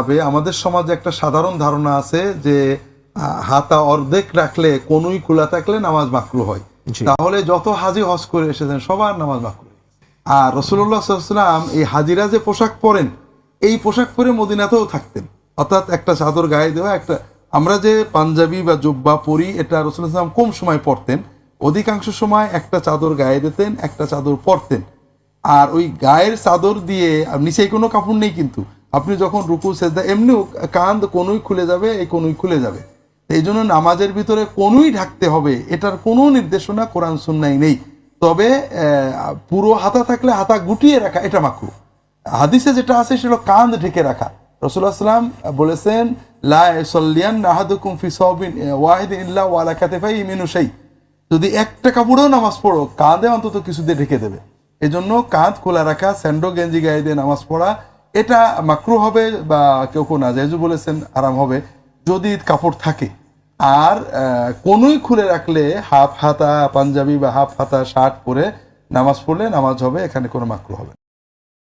তবে আমাদের সমাজে একটা সাধারণ ধারণা আছে যে হাতা অর্ধেক রাখলে কোনুই খোলা থাকলে নামাজ মাকরু হয়। তাহলে যত হাজি হজ করে এসেছেন সবার নামাজ মাকরু আর রসুল্লাহ সাল্লাম এই হাজিরা যে পোশাক পরেন এই পোশাক পরে মদিনাতেও থাকতেন। অর্থাৎ একটা চাদর গায়ে দেওয়া একটা আমরা যে পাঞ্জাবি বা জুব্বা পরি এটা রসুল্লাহ কম সময় পরতেন। অধিকাংশ সময় একটা চাদর গায়ে দিতেন একটা চাদর পরতেন। আর ওই গায়ের চাদর দিয়ে আর নিচে কোনো কাপড় নেই কিন্তু আপনি যখন রুকু, সেজদা, এমনিও কাঁধ কোনোই খুলে যাবে, এই কোনোই খুলে যাবে। এই জন্য নামাজের ভিতরে কোনোই ঢাকতে হবে, এটার কোনো নির্দেশনা কোরআন সুন্নাই নেই। তবে পুরো হাতা থাকলে হাতা গুটিয়ে রাখা, এটা মাকু হাদিসে যেটা আছে, সেটা কাঁধ ঢেকে রাখা। রসুল্লাহ সাল্লাম বলেছেন, লা সল্লিয়ান নাহাদুকুম ফি সবিন ওয়াহিদ ইল্লা ওয়ালা কাতেফাই ইমিনু সেই যদি একটা কাপড়েও নামাজ পড়ো, কাঁধে অন্তত কিছু দিয়ে ঢেকে দেবে। এজন্য কাঁধ খোলা রাখা, স্যান্ডো গেঞ্জি গায়ে দিয়ে নামাজ পড়া এটা মাকরু হবে বা কেউ কেউ নাজাইজু বলেছেন আরাম হবে, যদি কাপড় থাকে আর কোনোই খুলে রাখলে হাফ হাতা পাঞ্জাবি বা হাফ হাতা শার্ট পরে নামাজ পড়লে নামাজ হবে, এখানে কোনো মাকরু হবে।